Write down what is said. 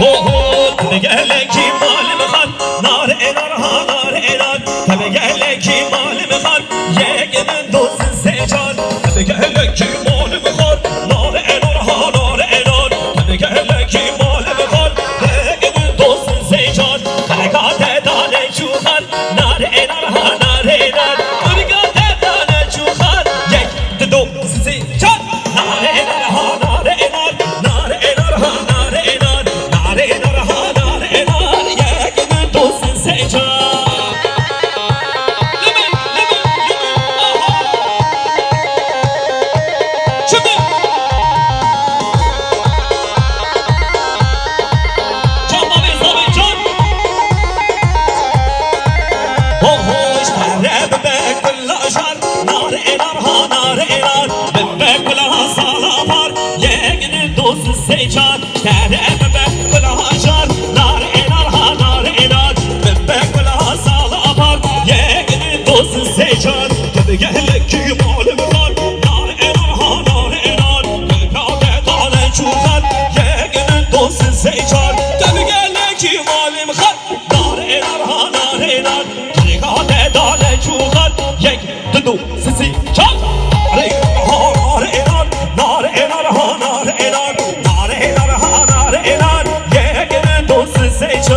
Oho tabi gele ki malim han Nar enar ha nar enar Tabi gele ki malim han Yeğenin dostu secan Tabi gele ki روز سیجان تره به بلا هاجار نار اینار ها نار اینار به بلا ها سال آبار یک دوز سیجان که دیگه لکی مال مران نار اینار ها نار اینار به بلا دانه چونان یک دوز سیجان که دیگه لکی مال مران نار اینار ها نار اینار به بلا دانه چونان 是谁唱